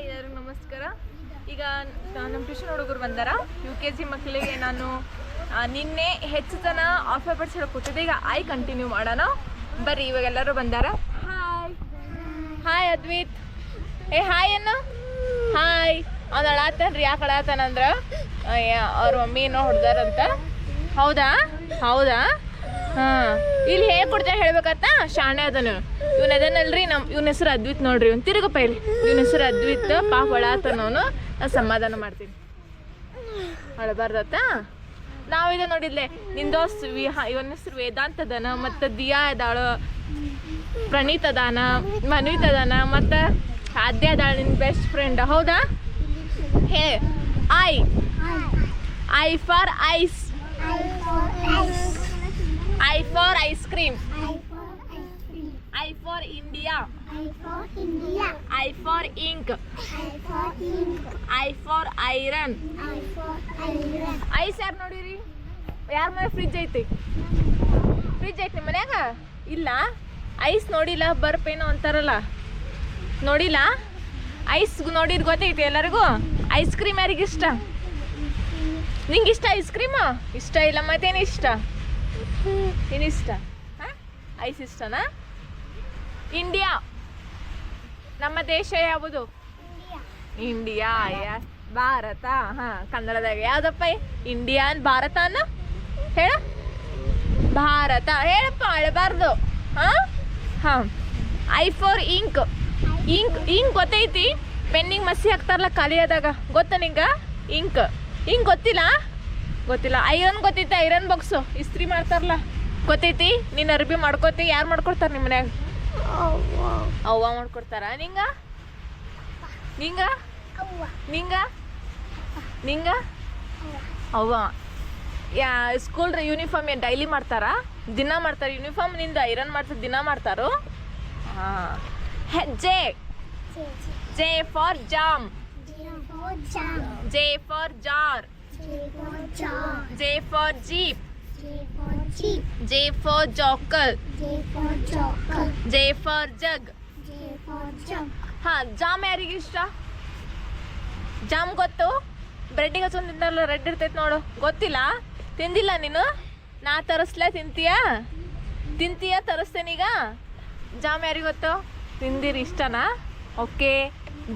ಎಲ್ಲರಿಗೂ ನಮಸ್ಕಾರ. ಈಗ ನಮ್ಮ ಟ್ಯೂಷನ್ ಹುಡುಗರು ಬಂದಾರ? ಯು ಕೆ ಜಿ ಮಕ್ಕಳಿಗೆ ನಾನು ನಿನ್ನೆ ಹೆಚ್ಚು ಜನ ಆಲ್ಫಾಬೆಟ್ಸ್ ಹೇಳಿ ಕೊಟ್ಟಿದ್ದೆ. ಈಗ ಐ ಕಂಟಿನ್ಯೂ ಮಾಡೋಣ. ಬರ್ರಿ, ಇವಾಗ ಎಲ್ಲರೂ ಬಂದಾರ? ಹಾಯ್ ಹಾಯ್ ಅದ್ವಿತ್ ಏ ಹಾಯ್ ಅನ್ನ ಹಾಯ್ ಅವ್ನು ಅಳಾತನ್ರಿ ಯಾಕೆ ಅಳಾತಾನಂದ್ರೆ ಅವ್ರ ಮಮ್ಮಿ ಏನೋ ಹೊಡ್ದಾರಂತ. ಹೌದಾ? ಹೌದಾ? ಹಾಂ. ಇಲ್ಲಿ ಹೇಗೆ ಕೊಡ್ತಾರೆ ಹೇಳ್ಬೇಕತ್ತ? ಶಾಣೆ ಅದನು. ಇವನ್ ಅದನ್ನಲ್ರಿ ನಮ್ಮ ಇವನ ಹೆಸರು ಅದ್ವಿತ್ ನೋಡ್ರಿ. ಇವ್ನು ತಿರುಗಪ್ಪ ಇಲ್ಲಿ ಇವನ ಹೆಸರು ಅದ್ವಿತ್, ಪಾಪ ಒಳಾತನವನು ನಾನು ಸಮಾಧಾನ ಮಾಡ್ತೀನಿ. ಅಳಬಾರ್ದತ್ತ? ನಾವಿದೆ ನೋಡಿದ್ಲೆ, ನಿನ್ ದೋಸ್ತ್ ಇವನ ಹೆಸರು ವೇದಾಂತ ಅದಾನ, ಮತ್ತು ದಿಯಾ ಅದಾಳು. ಪ್ರಣೀತ್ ಅದಾನ, ಮನ್ವಿತ್ ಅದಾನ, ಮತ್ತು ಆದ್ಯ ಅದಾಳ ನಿನ್ನ ಬೆಸ್ಟ್ ಫ್ರೆಂಡ್ ಹೌದಾ? Hey, I. I for ice I for ice cream I for India I for ink I for iron ice ಯಾರು ನೋಡಿರಿ? ಯಾರ ಮನೆ ಫ್ರಿಜ್ ಐತಿ? ಫ್ರಿಜ್ ಐತಿ ನಿಮ್ಮ ಮನ್ಯಾಗ? ಇಲ್ಲ. ಐಸ್ ನೋಡಿಲ್ಲ ಬರ್ಪೇನೋ ಅಂತಾರಲ್ಲ. ನೋಡಿಲ್ಲ? ಐಸ್ ನೋಡಿದ್ ಗೊತ್ತೈತಿ ಎಲ್ಲರಿಗೂ? ಐಸ್ ಕ್ರೀಮ್ ಯಾರಿಗಿಷ್ಟ ನಿಂಗೆ ಇಷ್ಟ ಐಸ್ ಕ್ರೀಮ್ ಇಷ್ಟ ಇಲ್ಲ ಮತ್ತೇನು ಇಷ್ಟ? ಹಾಂ? ಐಸ್ ಇಷ್ಟನಾ? ಇಂಡಿಯಾ. ನಮ್ಮ ದೇಶ ಯಾವುದು? ಇಂಡಿಯಾ. ಭಾರತ. ಹಾಂ, ಕನ್ನಡದಾಗ ಯಾವ್ದಪ್ಪ? ಇಂಡಿಯಾ ಭಾರತ ಅನ್ನ? ಹೇಳ. ಭಾರತ. ಹೇಳಪ್ಪ ಅಳಬಾರ್ದು ಹಾಂ? ಹಾಂ. I for ink. Ink ink ಗೊತ್ತೈತಿ? ಪೆನ್ನಿಂಗ್ ಮಸಿ ಹಾಕ್ತಾರಲ್ಲ ಖಾಲಿಯಾದಾಗ. ಗೊತ್ತ ನಿಂಗ? ಇಂಕ್. ಇಂಕ್ ಗೊತ್ತಿಲ್ಲ? ಗೊತ್ತಿಲ್ಲ. ಐರನ್ ಗೊತ್ತೈತಿ ಐರನ್ ಬಾಕ್ಸ್ ಇಸ್ತ್ರಿ ಮಾಡ್ತಾರಲ್ಲ. ಗೊತ್ತೈತಿ? ನೀನು ಅರ್ಬಿ ಮಾಡ್ಕೋತಿ ಯಾರು ಮಾಡ್ಕೊಡ್ತಾರೆ ನಿಮ್ಮ ಮನ್ಯಾಗ? ಅವ್ವ ಮಾಡ್ಕೊಡ್ತಾರ. ನಿಂಗ? ನಿಂಗ? ನಿಂಗ? ನಿಂಗ? ಅವ್ವ. ಯಾ ಸ್ಕೂಲ್ ಯೂನಿಫಾರ್ಮ್ ಏನು ಡೈಲಿ ಮಾಡ್ತಾರಾ? ದಿನ ಮಾಡ್ತಾರೆ ಯೂನಿಫಾರ್ಮ್ನಿಂದ ಐರನ್ ಮಾಡ್ತಾರೆ ದಿನ ಮಾಡ್ತಾರೋ? ಹಾಂ. ಹೆಜ್ಜೆ J. For jam J for jar J for jeep J for jackal J for jug ಹಾ, ಜಾಮ್ ಯಾರಿಗೆ ಇಷ್ಟ? ಜಾಮ್ ಗೊತ್ತು? ಬ್ರೆಡ್ಡಿಗೆ ಹಚ್ಕೊಂಡು ತಿಂತಾರಲ್ಲ ರೆಡ್ ಇರ್ತೈತೆ ನೋಡು. ಗೊತ್ತಿಲ್ಲ? ತಿಂದಿಲ್ಲ ನೀನು? ನಾ ತರಿಸ್ಲೇ ತಿಂತೀಯಾ? ತಿಂತೀಯಾ ತರಿಸ್ತೇನೀಗ ಜಾಮ್ ಯಾರಿಗೆ ಗೊತ್ತು? ತಿಂದಿರಿ, ಇಷ್ಟನಾ? ಓಕೆ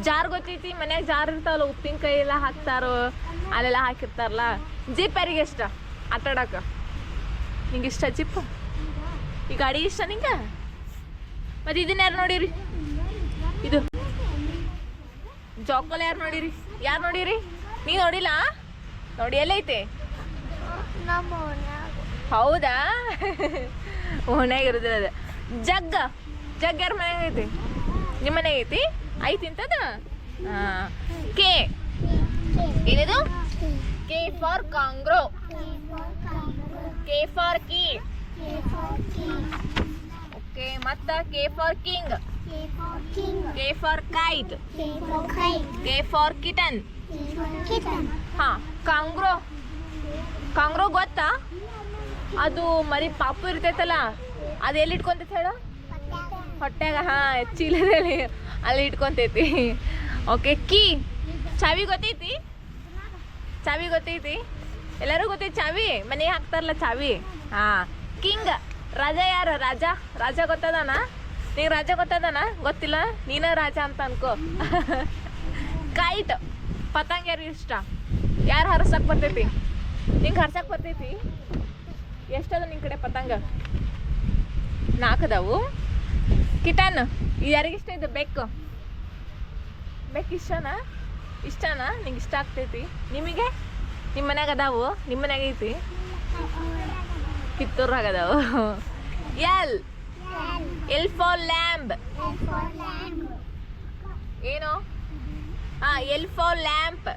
ಜಾರ್ ಗೊತ್ತೈತಿ? ಮನ್ಯಾಗ ಜಾರ್ ಇರ್ತಾವಲ್ಲ ಉಪ್ಪಿನಕಾಯಿ ಎಲ್ಲ ಹಾಕ್ತಾರೋ, ಅಲ್ಲೆಲ್ಲ ಹಾಕಿರ್ತಾರಲ್ಲ? ಜಿಪ್ ಯಾರಿಗೆ ಇಷ್ಟ ಆಟ ಆಡಕ್ಕೆ ನಿಂಗೆ ಇಷ್ಟ ಜಿಪ್ ಈ ಗಾಡಿ ಇಷ್ಟ ನಿಂಗೆ? ಮತ್ತೆ ಇದನ್ನ ಯಾರು ನೋಡಿರಿ? ಇದು ಜಾಕಲ್ ಯಾರು ನೋಡಿರಿ? ಯಾರು ನೋಡಿರಿ? ನೀ ನೋಡಿಲ್ಲ? ನೋಡಿ, ಎಲ್ಲೈತೆ? ಹೌದಾ? ಓನ್ಯಾಗ ಇರೋದಿಲ್ಲ ಅದು. ಜಗ್ಗ? ಜಗ್ ಯಾರ ಮನ್ಯಾಗ ಐತಿ? ನಿಮ್ಮ ಮನೆಗೆ ಐತಿ ಹಾಂ. ಕೆ ಏನಿದು? K for kangaroo K for key okay ಮತ್ತ K for king K for kite K for kitten ಹಾ ಕಾಂಗ್ರೋ ಕಾಂಗ್ರೋ ಗೊತ್ತಾ? ಅದು ಮರಿ ಪಾಪು ಇರ್ತೈತಲ್ಲ, ಅದು ಎಲ್ಲಿ ಇಟ್ಕೊಂತೈತೆ ಹೇಳ? ಹೊಟ್ಟೆಗ ಹಾ, ಚೀಲದಲ್ಲಿ. ಅಲ್ಲಿ ಇಟ್ಕೊಂತೈತಿ. Okay key. ಚಾವಿ ಗೊತ್ತೈತಿ? ಚಾವಿ ಗೊತ್ತೈತಿ? ಎಲ್ಲರೂ ಗೊತ್ತೈತಿ ಚಾವಿ? ಮನೆಗೆ ಹಾಕ್ತಾರಲ್ಲ ಚಾವಿ? ಹಾಂ. ಕಿಂಗ್, ರಾಜ ಯಾರು? ರಾಜ? ರಾಜ ಗೊತ್ತದಾನ? ನಿಂಗೆ ರಾಜ ಗೊತ್ತದಾನ? ಗೊತ್ತಿಲ್ಲ? ನೀನ ರಾಜ ಅಂತ ಅನ್ಕೋ. ಕೈಟ್ ಪತಂಗ ಯಾರು ಇಷ್ಟ? ಯಾರು ಹರಸಕ್ ಬರ್ತೈತಿ? ನಿಂಗೆ ಹರ್ಸಕ್ ಬರ್ತೈತಿ? ಎಷ್ಟದ ನಿನ್ನ ಕಡೆ ಪತಂಗ? ನಾಲ್ಕದವು ಕಿಟನ್ ಯಾರಿಗಿಷ್ಟ ಇದು ಬೆಕ್ಕು? ಬೆಕ್ಕು ಇಷ್ಟನಾ? ಇಷ್ಟನಾ? ನಿಂಗೆ ಇಷ್ಟ ಆಗ್ತೈತಿ. ನಿಮಗೆ? ನಿಮ್ಮ ಮನ್ಯಾಗ ಅದಾವು? ನಿಮ್ಮ ಮನ್ಯಾಗ ಐತಿ? ಕಿತ್ತೂರಾಗ ಅದಾವು. ಎಲ್? L for lamb. ಏನು? ಹಾ L for lamp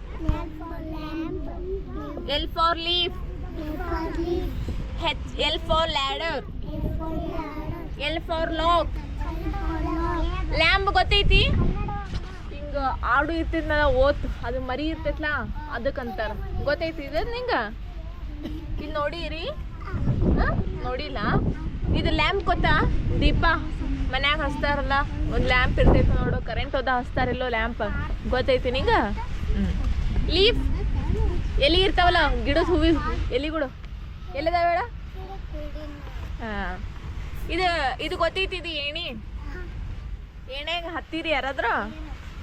L for leaf. H L for ladder. L for lock. Lamb ಗೊತ್ತೈತಿ? ಹಿಂಗ ಆಡು ಇರ್ತಿದ್ನಲ್ಲ ಓತ್ ಅದು ಮರಿ ಇರ್ತೈತ್ಲಾ, ಅದಕ್ಕಂತಾರ. ಗೊತ್ತೈತಿ ಇದು ನಿಂಗ? ಇಲ್ಲಿ ನೋಡಿರಿ? ನೋಡಿಲ್ಲ? ಇದು ಲ್ಯಾಂಪ್ ಗೊತ್ತಾ? ದೀಪ. ಮನ್ಯಾಗ ಹಚ್ತಾರಲ್ಲ, ಒಂದು ಲ್ಯಾಂಪ್ ಇರ್ತೈತಿ ನೋಡು ಕರೆಂಟ್ ಹೋದ ಹಚ್ತಾರಿಲ್ಲೋ ಲ್ಯಾಂಪ್ ಗೊತ್ತೈತಿ ನಿಂಗ? ಲೀಫ್. ಎಲ್ಲಿ ಇರ್ತಾವಲ್ಲ, ಗಿಡದ ಹೂವಿ, ಎಲಿಗಳು. ಎಲ್ಲಿದಾವ ಹೇಳ? ಹಾಂ. ಇದು ಇದು ಗೊತ್ತೈತಿ ಇದು ಏಣಿ? ಏಣ್ಯಾಗ ಹತ್ತಿರಿ ಯಾರಾದ್ರ?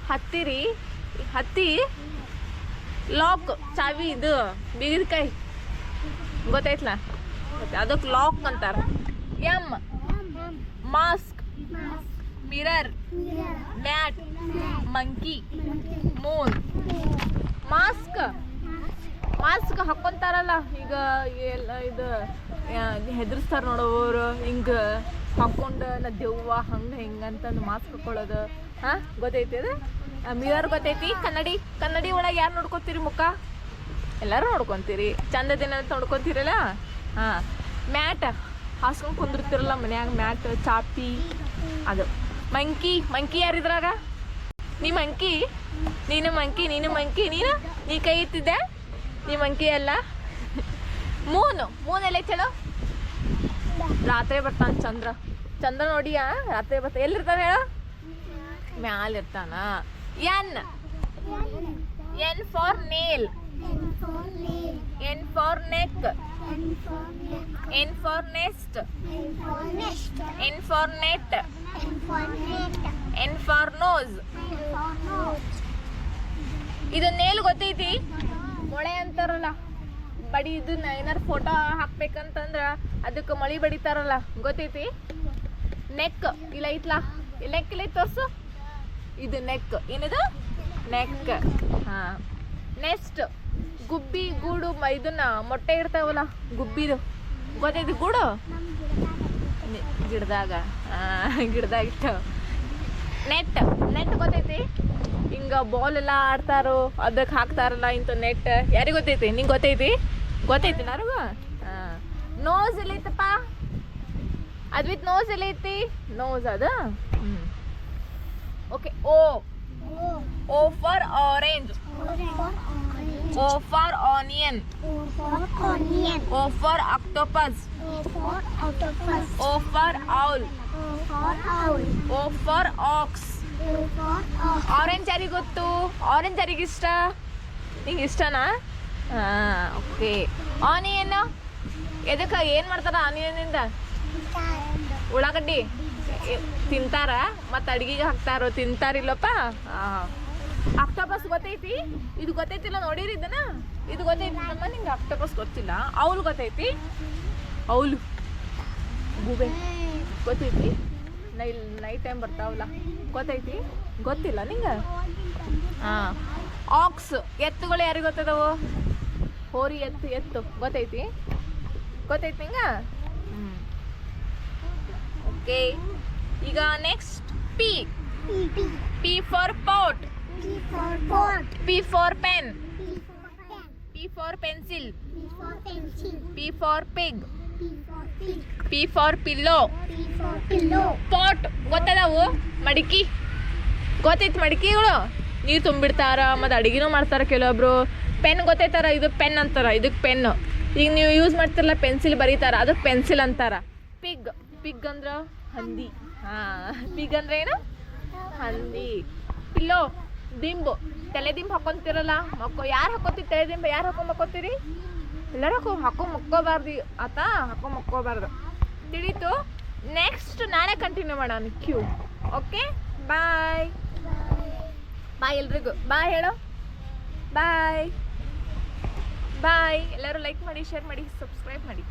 ಹತ್ತಿರಿ? ಹತ್ತಿ? ಲಾಕ್ ಚಾವಿ ಇದು ಬೀಗದಕಾಯಿ ಗೊತ್ತೈತ್ಲ ಅದಕ್ಕೆ ಲಾಕ್ ಅಂತಾರ. M. Mask. Mirror. Mat. Monkey. Moon. Mask. Mask ಹಾಕೊಂತಾರಲ್ಲ, ಈಗ ಎಲ್ಲ ಇದು ಹೆದರ್ಸ್ತಾರ ನೋಡೋರು ಹಿಂಗ ಹಾಕೊಂಡ ನಾ ದೆವ್ವ, ಹಂಗ ಹಿಂಗೆ ಅಂತಂದು ಮಾಸ್ಕ್ ಹಾಕೊಳ್ಳೋದು. ಹಾ, ಗೊತ್ತೈತಿ ಅದು? ಮಿರರ್ ಗೊತ್ತೈತಿ? ಕನ್ನಡಿ ಕನ್ನಡಿ ಒಳಗೆ ಯಾರು ನೋಡ್ಕೊತೀರಿ ಮುಖ? ಎಲ್ಲರೂ ನೋಡ್ಕೊಂತೀರಿ. ಚಂದ ದಿನ ಅಂತ ನೋಡ್ಕೊತೀರಲ್ಲ? ಹಾಂ. ಮ್ಯಾಟ್ ಹಾಸ್ಕೊಂಡು ಕುಂದಿರ್ತಿರಲ್ಲ ಮನ್ಯಾಗ, ಮ್ಯಾಟ್, ಚಾಪಿ, ಅದು. ಮಂಕಿ ಮಂಕಿ ಯಾರಿದ್ರಾಗ ನೀ ಮಂಕಿ? ನೀನು ಮಂಕಿ ನೀನು ಮಂಕಿ, ನೀನು? ನೀ ಕೈ ಇತ್ತಿದ್ದೆ ನೀ ಮಂಕಿ ಅಲ್ಲ? ಮೂನು, ಮೂನ್ ಎಲ್ಲ ಹೇಳು? ರಾತ್ರಿ ಬರ್ತಾನ ಚಂದ್ರ. ಚಂದ್ರ ನೋಡಿಯ? ರಾತ್ರಿ ಬರ್ತಾ ಎಲ್ಲಿರ್ತಾನ ಹೇಳ? ಮ್ಯಾಲ ಇರ್ತಾನ N? N for nail. N for neck. N for nest. N for net. N for nose. ಇದು ನೇಲ್ ಗೊತ್ತೈತಿ? ಮೊಳೆ ಅಂತಾರಲ್ಲ. ಬಡಿ ಇದನ್ನ ಏನಾರು ಫೋಟೋ ಹಾಕ್ಬೇಕಂತಂದ್ರ ಅದಕ್ಕೆ ಮಳಿ ಬಡಿತಾರಲ್ಲ, ಗೊತ್ತೈತಿ? ನೆಕ್ ಇಲ್ಲ ಐತ್ಲಾ ನೆಕ್ ಇಲ್ಲ ತೋರ್ಸು. ಇದು ನೆಕ್ ಏನಿದು? ನೆಕ್ ಹಾ. ನೆಕ್ಸ್ಟ್ ಗುಬ್ಬಿ, ಗೂಡು ಇದನ್ನ ಮೊಟ್ಟೆ ಇಡ್ತಾವಲ್ಲ, ಗುಬ್ಬಿದು. ಗೊತ್ತೈತಿ ಗೂಡು? ಗಿಡದಾಗ. ಗಿಡದಾಗ ಇರ್ತಾವ ನೆಟ್ ನೆಟ್ ಗೊತ್ತೈತಿ? ಹಿಂಗ ಬಾಲ್ ಎಲ್ಲ ಆಡ್ತಾರೋ ಅದಕ್ಕೆ ಹಾಕ್ತಾರಲ್ಲ ಇಂಥ ನೆಟ್ ಯಾರಿಗೆ ಗೊತ್ತೈತಿ? ನಿಂಗೆ ಗೊತ್ತೈತಿ? ಗೊತ್ತೈತಿ ಯಾರಿಗೂ ನೋಸ್ ಎಲ್ಲ ಐತಪ್ಪ ಅದ್ ವಿತ್ ನೋಸ್ ಎಲ್ಲ ಐತಿ ನೋಸ್ ಅದ okay O O for orange O for onion O for octopus O for owl O for ox orange ಯಾರಿಗೆ ಗೊತ್ತು? ಆರೆಂಜ್ ಯಾರಿಗೆ ಇಷ್ಟ? ನಿಂಗೆ ಇಷ್ಟನಾ? ಹಾಂ, ಓಕೆ. ಆನಿಯನ್ ಎದಕ್ಕೆ, ಏನು ಮಾಡ್ತಾರ ಆನಿಯನಿಂದ ಉಳ್ಳಾಗಡ್ಡಿ. ತಿಂತಾರ, ಮತ್ತು ಅಡ್ಗಿಗೆ ಹಾಕ್ತಾರೋ ತಿಂತಾರಿಲ್ಲಪ್ಪ ಹಾಂ. ಆಕ್ಟೋಪಸ್ ಗೊತ್ತೈತಿ? ಇದು ಗೊತ್ತೈತಿಲ್ಲ ನೋಡಿರಿ ಇದನ್ನ? ಇದು ಗೊತ್ತೈತಿ ನಮ್ಮ ನಿಂಗೆ ಆಕ್ಟೋಪಸ್ ಗೊತ್ತಿಲ್ಲ. ಅವ್ಲು ಗೊತ್ತೈತಿ? ಅವ್ಲು. ಗೂಬೆ. ಗೊತ್ತೈತಿ? ನೈ ನೈಟ್ ಟೈಮ್ ಬರ್ತಾವಲ್ಲ. ಗೊತ್ತೈತಿ? ಗೊತ್ತಿಲ್ಲ ನಿಂಗೆ? ಹಾಂ. ಆಕ್ಸ್, ಎತ್ತುಗಳು ಯಾರಿಗೆ ಗೊತ್ತದವು? ಹೋರಿ ಎತ್ತು ಎತ್ತು. ಗೊತ್ತೈತಿ? ಗೊತ್ತೈತಿ ನಿಂಗ? ಓಕೆ ಈಗ next P P for pout P for pen P for pencil P for pig P for pillow pot ಗೊತ್ತದವು? ಮಡಿಕೆ. ಗೊತ್ತೈತಿ ಮಡಿಕೆಗಳು? ನೀರು ತುಂಬಿಡ್ತಾರ, ಮತ್ತು ಅಡುಗೆನೂ ಮಾಡ್ತಾರೆ ಕೆಲವೊಬ್ರು. ಪೆನ್ ಗೊತ್ತೈತಾರ ಇದು ಪೆನ್ ಅಂತಾರ ಇದಕ್ಕೆ ಪೆನ್ ಈಗ ನೀವು ಯೂಸ್ ಮಾಡ್ತಿರಲ್ಲ ಪೆನ್ಸಿಲ್ ಬರೀತಾರ ಅದಕ್ಕೆ ಪೆನ್ಸಿಲ್ ಅಂತಾರ. ಪಿಗ್ ಪಿಗ್ ಅಂದ್ರ ಹಂದಿ. ಹಾಂ ಪಿಗ್ ಅಂದ್ರೆ ಏನು? ಹಂದಿ. ಇಲ್ಲೋ ದಿಂಬು. ತಲೆ ದಿಂಬು ಹಾಕೊಂತಿರಲ್ಲ ಮಕ್ಕೋ ಯಾರು ಹಾಕೋತಿ ತಲೆ ದಿಂಬು ಯಾರು ಹಾಕೊಂಡ್ ಮಕ್ಕೋತೀರಿ? ಎಲ್ಲರೂ ಹಾಕೊ ಹಾಕೋ ಮಕ್ಕೋಬಾರ್ದು ಆತಾ ಹಾಕೋ ಮಕ್ಕೋಬಾರ್ದು. ತಿಳಿತು? ನೆಕ್ಸ್ಟ್ ನಾಳೆ ಕಂಟಿನ್ಯೂ ಮಾಡೋಣ ಕ್ಯೂ. ಓಕೆ ಬಾಯ್ ಬಾಯ್ ಎಲ್ರಿಗೂ. ಬಾಯ್ ಹೇಳೋ. ಬಾಯ್ ಬಾಯ್ ಎಲ್ಲರೂ ಲೈಕ್ ಮಾಡಿ ಶೇರ್ ಮಾಡಿ ಸಬ್ಸ್ಕ್ರೈಬ್ ಮಾಡಿ.